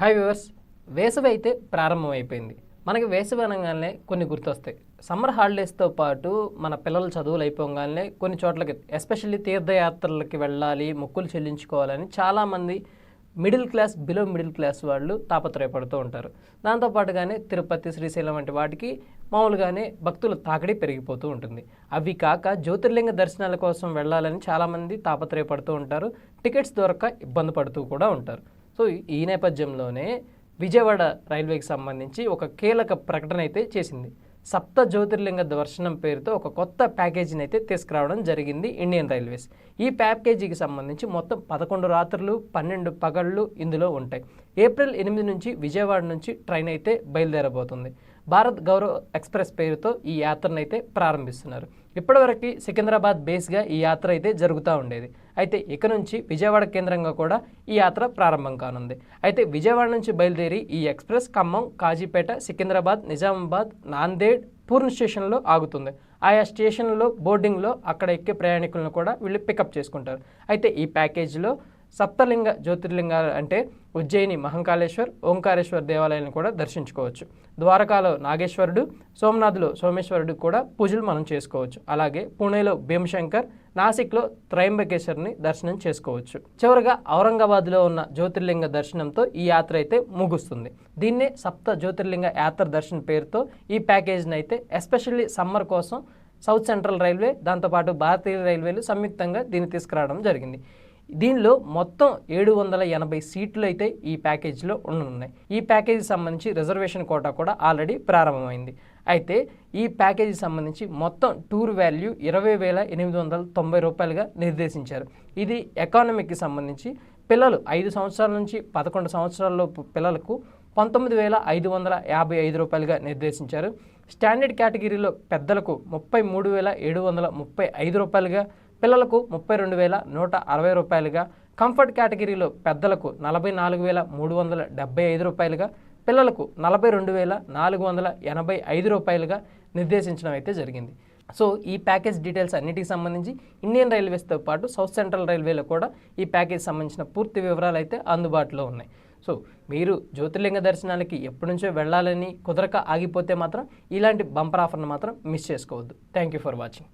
High viewers వేసవి అయితే ప్రారంభమైపోయింది. మనకి వేసవి అనగానే కొన్ని గుర్తొస్తాయి. సమ్మర్ హాలిడేస్తో పాటు మన పిల్లల చదువులు అయిపోగానే కొన్ని చోట్లకి ఎస్పెషల్లీ తీర్థయాత్రలకి వెళ్ళాలి మొక్కులు చెల్లించుకోవాలని చాలామంది middle class below middle class వాళ్ళు తాపత్రయపడుతూ ఉంటారు. దాంతోపాటుగానే తిరుపతి శ్రీశైలం వంటి వాటికి మామూలుగానే భక్తుల తాకిడి పెరిగిపోతూ ఉంటుంది. అవి కాక జ్యోతిర్లింగ దర్శనాల కోసం వెళ్ళాలని చాలామంది తాపత్రయపడుతూ ఉంటారు. టికెట్స్ దొరక ఇబ్బంది పడుతూ కూడా ఉంటారు. సో ఈ నేపథ్యంలోనే విజయవాడ రైల్వేకి సంబంధించి ఒక కీలక ప్రకటన అయితే చేసింది. సప్త జ్యోతిర్లింగ దర్శనం పేరుతో ఒక కొత్త ప్యాకేజీని అయితే తీసుకురావడం జరిగింది ఇండియన్ రైల్వేస్. ఈ ప్యాకేజీకి సంబంధించి మొత్తం పదకొండు రాత్రులు పన్నెండు పగళ్ళు ఇందులో ఉంటాయి. ఏప్రిల్ ఎనిమిది నుంచి విజయవాడ నుంచి ట్రైన్ అయితే బయలుదేరబోతుంది. భారత్ గౌరవ్ ఎక్స్ప్రెస్ పేరుతో ఈ యాత్రను అయితే ప్రారంభిస్తున్నారు. ఇప్పటివరకు సికింద్రాబాద్ బేస్గా ఈ యాత్ర అయితే జరుగుతూ ఉండేది. అయితే ఇక నుంచి విజయవాడ కేంద్రంగా కూడా ఈ యాత్ర ప్రారంభం కానుంది. అయితే విజయవాడ నుంచి బయలుదేరి ఈ ఎక్స్ప్రెస్ ఖమ్మం కాజీపేట సికింద్రాబాద్ నిజామాబాద్ నాందేడ్ పూర్ణ స్టేషన్లో ఆగుతుంది. ఆయా స్టేషన్లో బోర్డింగ్లో అక్కడ ఎక్కే ప్రయాణికులను కూడా వీళ్ళు పికప్ చేసుకుంటారు. అయితే ఈ ప్యాకేజీలో సప్తలింగ జ్యోతిర్లింగాలు అంటే ఉజ్జయిని మహంకాళేశ్వర్ ఓంకారేశ్వర్ దేవాలయాలను కూడా దర్శించుకోవచ్చు. ద్వారకాలో నాగేశ్వరుడు సోమనాథ్లో సోమేశ్వరుడు కూడా పూజలు మనం చేసుకోవచ్చు. అలాగే పుణేలో భీమశంకర్ నాసిక్లో త్రయంబకేశ్వర్ని దర్శనం చేసుకోవచ్చు. చివరగా ఔరంగాబాద్లో ఉన్న జ్యోతిర్లింగ దర్శనంతో ఈ యాత్ర అయితే ముగుస్తుంది. దీన్నే సప్త జ్యోతిర్లింగ యాత్ర దర్శన పేరుతో ఈ ప్యాకేజీని అయితే ఎస్పెషల్లీ సమ్మర్ కోసం సౌత్ సెంట్రల్ రైల్వే దాంతోపాటు భారతీయ రైల్వేలు సంయుక్తంగా దీన్ని తీసుకురావడం జరిగింది. దీనిలో మొత్తం ఏడు వందల ఎనభై సీట్లు అయితే ఈ ప్యాకేజీలో ఉండనున్నాయి. ఈ ప్యాకేజీ సంబంధించి రిజర్వేషన్ కోటా కూడా ఆల్రెడీ ప్రారంభమైంది. అయితే ఈ ప్యాకేజీ సంబంధించి మొత్తం టూర్ వాల్యూ ఇరవై వేల ఎనిమిది వందల తొంభై రూపాయలుగా నిర్దేశించారు. ఇది ఎకానమీకి సంబంధించి పిల్లలు ఐదు సంవత్సరాల నుంచి పదకొండు సంవత్సరాలలోపు పిల్లలకు పంతొమ్మిది వేల ఐదు వందల యాభై ఐదు రూపాయలుగా నిర్దేశించారు. స్టాండర్డ్ కేటగిరీలో పెద్దలకు ముప్పై మూడు వేల ఏడు వందల ముప్పై ఐదు రూపాయలుగా పిల్లలకు ముప్పై రెండు వేల నూట అరవై రూపాయలుగా కంఫర్ట్ కేటగిరీలో పెద్దలకు నలభై నాలుగు వేల మూడు వందల డెబ్బై ఐదు రూపాయలుగా పిల్లలకు నలభై రెండు వేల నాలుగు వందల ఎనభై ఐదు రూపాయలుగా నిర్దేశించడం అయితే జరిగింది. సో ఈ ప్యాకేజ్ డీటెయిల్స్ అన్నిటికి సంబంధించి ఇండియన్ రైల్వేస్తో పాటు సౌత్ సెంట్రల్ రైల్వేలో కూడా ఈ ప్యాకేజ్ సంబంధించిన పూర్తి వివరాలు అయితే అందుబాటులో ఉన్నాయి. సో మీరు జ్యోతిర్లింగ దర్శనాలకి ఎప్పటి నుంచో వెళ్ళాలని కుదరక ఆగిపోతే మాత్రం ఇలాంటి బంపర్ ఆఫర్ను మాత్రం మిస్ చేసుకోవద్దు. Thank you for watching.